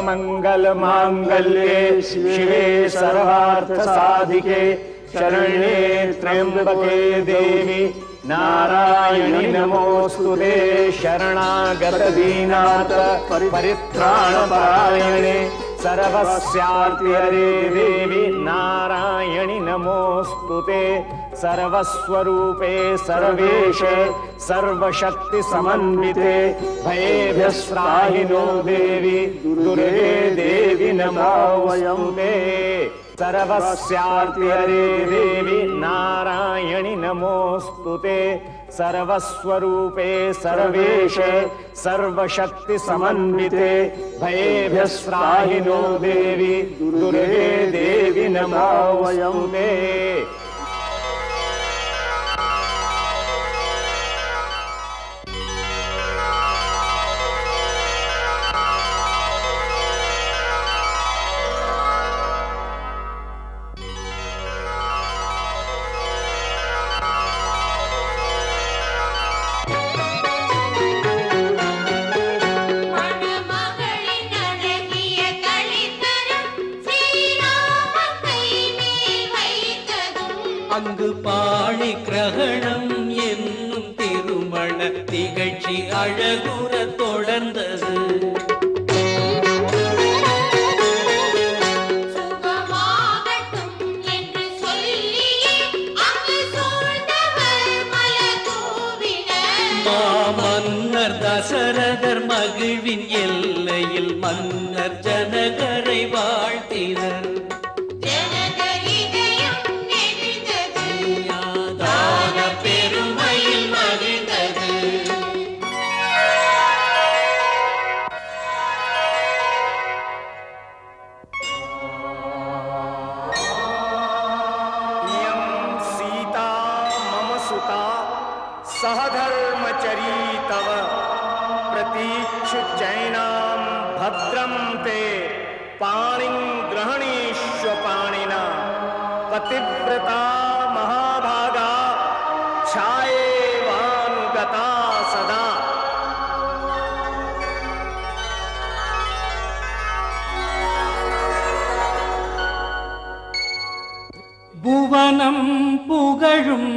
सर्वमङ्गल माङ्गल्ये शिवे सर्वार्थसाधिके शरण्ये त्र्यम्बके देवी नारायणि नमोऽस्तु ते शरणागतदीनाथ परित्राणपरायणे। सर्वस्यार्तिहरे देवी नारायणि नमोऽस्तु ते। सर्वस्वरूपे, सर्वेश, सर्वशक्तिसमन्विते। भयेभ्यस्त्राहिनो देवी, दुर्गे देवि नमो वयं ते। सर्वस्यार्तिहरे देवी नारायणि नमोऽस्तु सर्वस्वरूपे सर्वेशे सर्वशक्ति समन्विते भयेभ्यस्त्राहिनो देवी दुर्गे देवी नमो वयं பாணி கிரகணம் என்னும் திருமண நிகழ்ச்சி அழகுற தொடர்ந்தது. மாமன்னர் தசரதர் மகிழ்வின் எல்லையில் மன்னர் ஜனகரை வாழ்த்தினர். प्रतीक्षु जैनां भद्रं ते पाणिं ग्रहणीष्व पाणिना पतिव्रता महाभागा छायेवानुगता सदा புவனம் புகழும்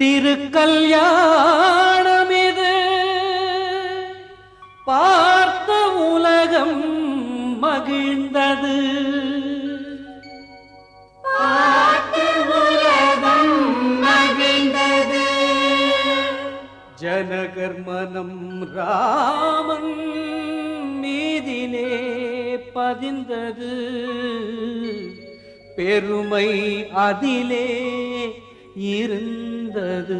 திருக்கல்யாணமிது பார்த்த உலகம் மகிழ்ந்தது. ஜனகர் மனம் ராமன் மீதிலே பதிந்தது. பெருமை அதிலே இருந்தது.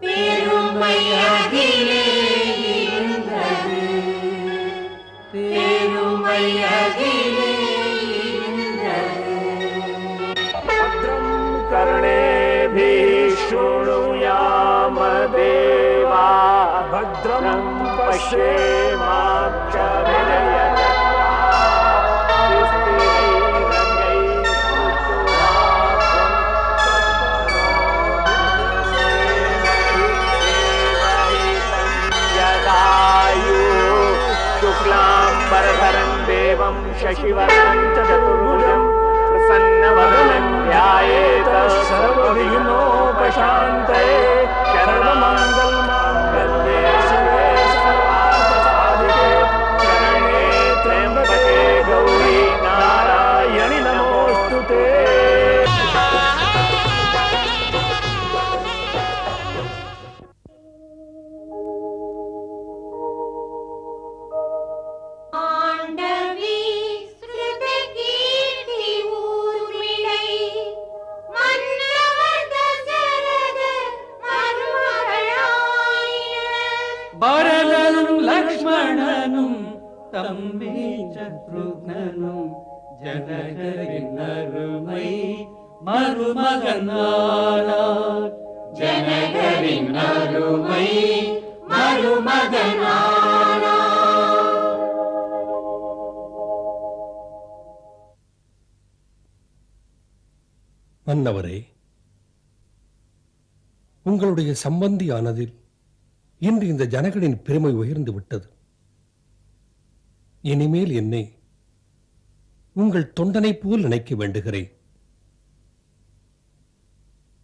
பெருமை அதிலே भद्रं कर्णेभिः शृणुयाम देवा भद्रं शुक्लाम्बरधरं शिवपञ्चचतुर्भुजम् प्रसन्नवदनं ध्यायेत सर्वभिमोपशान्त மன்னவரே உங்களுடைய சம்பந்தியானதில் இன்று இந்த ஜனகனின் பெருமை உயர்ந்து விட்டது. இனிமேல் என்னை உங்கள் தொண்டனைப் போல் நினைக்க வேண்டுகிறேன்.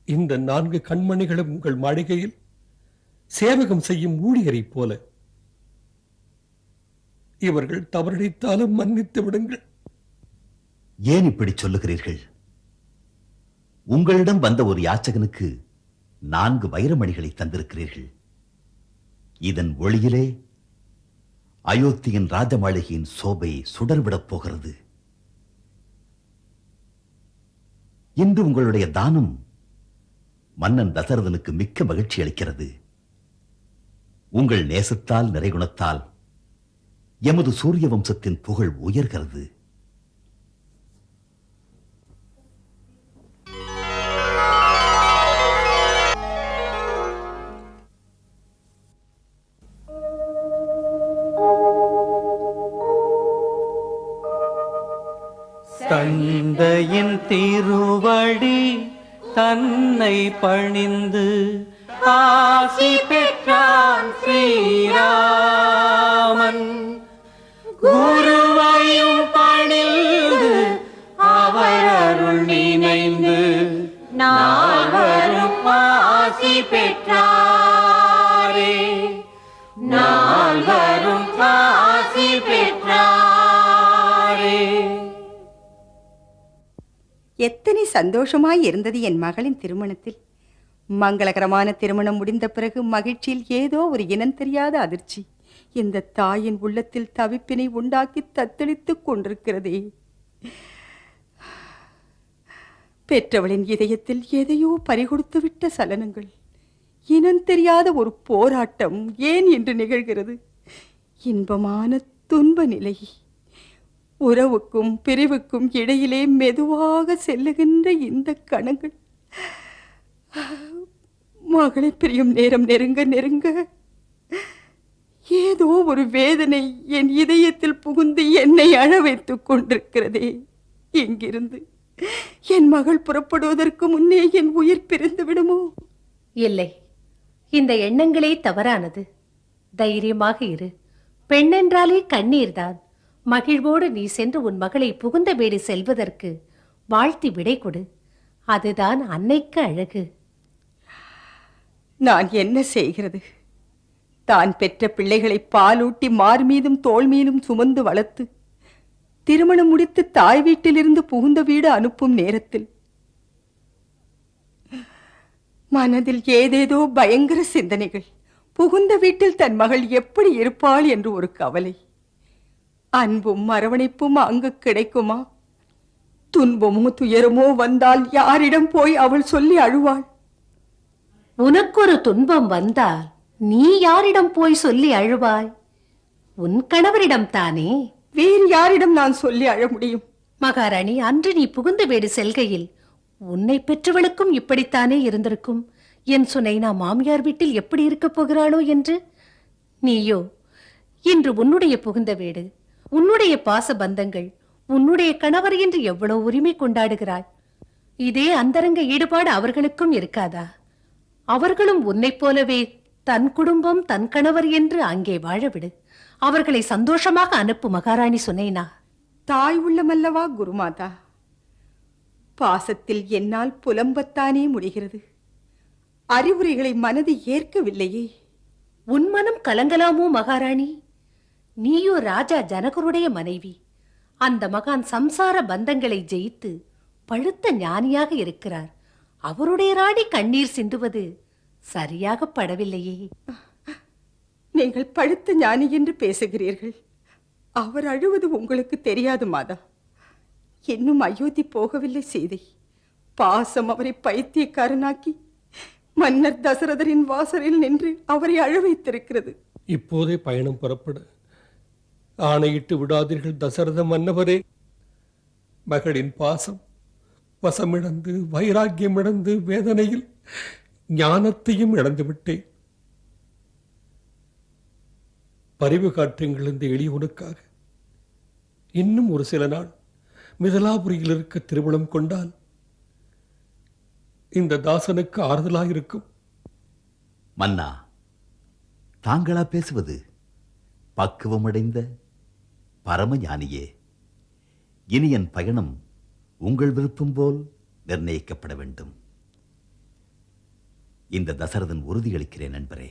இந்த நான்கு கண்மணிகளும் உங்கள் மாளிகையில் சேவகம் செய்யும் ஊழியரைப் போல. இவர்கள் தவறடித்தாலும் மன்னித்து விடுங்கள். ஏன் இப்படி சொல்லுகிறீர்கள்? உங்களிடம் வந்த ஒரு யாச்சகனுக்கு நான்கு வைரமணிகளை தந்திருக்கிறீர்கள். இதன் ஒளியிலே அயோத்தியின் ராஜ மாளிகையின் சோபை சுடர்விடப் போகிறது. இன்று உங்களுடைய தானம் மன்னன் தசரதனுக்கு மிக்க மகிழ்ச்சி அளிக்கிறது. உங்கள் நேசத்தால் நிறைகுணத்தால் எமது சூரிய வம்சத்தின் புகழ் உயர்கிறது. தந்தையின் திருவடி தன்னை பணிந்து ஆசி பெற்றான் ஸ்ரீராமன். குருவையும் பணிந்து அவர் அருள் நினைந்து நால்வரும் ஆசி பெற்றார். எத்தனை சந்தோஷமாய் இருந்தது என் மகளின் திருமணத்தில். மங்களகரமான திருமணம் முடிந்த பிறகு மகிழ்ச்சியில் ஏதோ ஒரு இனம் தெரியாத அதிர்ச்சி இந்த தாயின் உள்ளத்தில் தவிப்பினை உண்டாக்கி தத்தளித்துக் கொண்டிருக்கிறதே. பெற்றவளின் இதயத்தில் எதையோ பறிகொடுத்துவிட்ட சலனங்கள். இனம் தெரியாத ஒரு போராட்டம் ஏன் என்று நிகழ்கிறது? இன்பமான துன்ப நிலை உறவுக்கும் பிரிவுக்கும் இடையிலே மெதுவாக செல்லுகின்ற இந்த கணங்கள். மகளை பிரியும் நேரம் நெருங்க நெருங்க. ஏதோ ஒரு வேதனை என் இதயத்தில் புகுந்து என்னை அழ வைத்துக் கொண்டிருக்கிறதே. இங்கிருந்து என் மகள் புறப்படுவதற்கு முன்னே என் உயிர் பிரிந்து விடுமோ? இல்லை. இந்த எண்ணங்களே தவறானது. தைரியமாக இரு. பெண்ணென்றாலே கண்ணீர்தான். மகிழ்வோடு நீ சென்று உன் மகளை புகுந்த வீடு செல்வதற்கு வாழ்த்தி விடை கொடு. அதுதான் அன்னைக்கு அழகு. நான் என்ன செய்கிறது? தான் பெற்ற பிள்ளைகளை பாலூட்டி மார் மீதும் தோள் மீதும் சுமந்து வளர்த்து திருமணம் முடித்து தாய் வீட்டிலிருந்து புகுந்த வீடு அனுப்பும் நேரத்தில் மனதில் ஏதேதோ பயங்கர சிந்தனைகள் புகுந்த வீட்டில் தன் மகள் எப்படி இருப்பாள் என்று ஒரு கவலை. அன்பும் அரவணைப்பும் அங்கு கிடைக்குமா? துன்பமோ துயரமோ வந்தால் யாரிடம் போய் அவள் சொல்லி அழுவாள்? உனக்கொரு துன்பம் வந்தால் நீ யாரிடம் போய் சொல்லி அழுவாய்? உன் கணவரிடம் தானே? வேறு யாரிடம் நான் சொல்லி அழ முடியும்? மகாராணி அன்று நீ புகுந்த வீடு செல்கையில் உன்னை பெற்றவளுக்கும் இப்படித்தானே இருந்திருக்கும்? என் சுனைனா மாமியார் வீட்டில் எப்படி இருக்கப் போகிறாளோ என்று? நீயோ இன்று உன்னுடைய புகுந்த வீடு உன்னுடைய பாச பந்தங்கள் உன்னுடைய கணவர் என்று எவ்வளவு உரிமை கொண்டாடுகிறாய்? இதே அந்தரங்க ஈடுபாடு அவர்களுக்கும் இருக்காதா? அவர்களும் உன்னைப் போலவே தன் குடும்பம் தன் கணவர் என்று அங்கே வாழவிடு. அவர்களை சந்தோஷமாக அனுப்பு மகாராணி சுனைனா தாய் உள்ளமல்லவா குருமாதா? பாசத்தில் என்னால் புலம்பத்தானே முடிகிறது. அறிவுரைகளை மனது ஏற்கவில்லையே. உன் மனம் கலங்கலாமோ மகாராணி? நீயோ ராஜா ஜனகருடைய மனைவி. அந்த மகான் சம்சார பந்தங்களை ஜெயித்து பழுத்த ஞானியாக இருக்கிறார். அவருடைய ராணி கண்ணீர் சிந்துவது சரியாக படவில்லையே. நீங்கள் பழுத்த ஞானி என்று பேசுகிறீர்கள். அவர் அழுவது உங்களுக்கு தெரியாது மாதா. இன்னும் அயோத்தி போகவில்லை சீதை. பாசம் அவரை பைத்தியக்காரனாக்கி மன்னர் தசரதரின் வாசலில் நின்று அவரை அழ வைத்திருக்கிறது. இப்போதே பயணம் புறப்பட. ஆணையிட்டு விடாதீர்கள் தசரத மன்னவரே. மகளின் பாசம் வசமிழந்து வைராக்கியம் இழந்து வேதனையில் ஞானத்தையும் இழந்து விட்டேன் பரிவு காட்டுங்கள் இந்த எளியவனுக்காக இன்னும் ஒரு சில நாள் மிதலாபுரியில் இருக்க திருமணம் கொண்டால் இந்த தாசனுக்கு ஆறுதலாயிருக்கும். மன்னா தாங்களா பேசுவது? பக்குவமடைந்த பரமஞானியே இனி என் பயணம் உங்கள் விருப்பம் போல் நிர்ணயிக்கப்பட வேண்டும். இந்த தசரதன் உறுதியளிக்கிறேன் நண்பரே.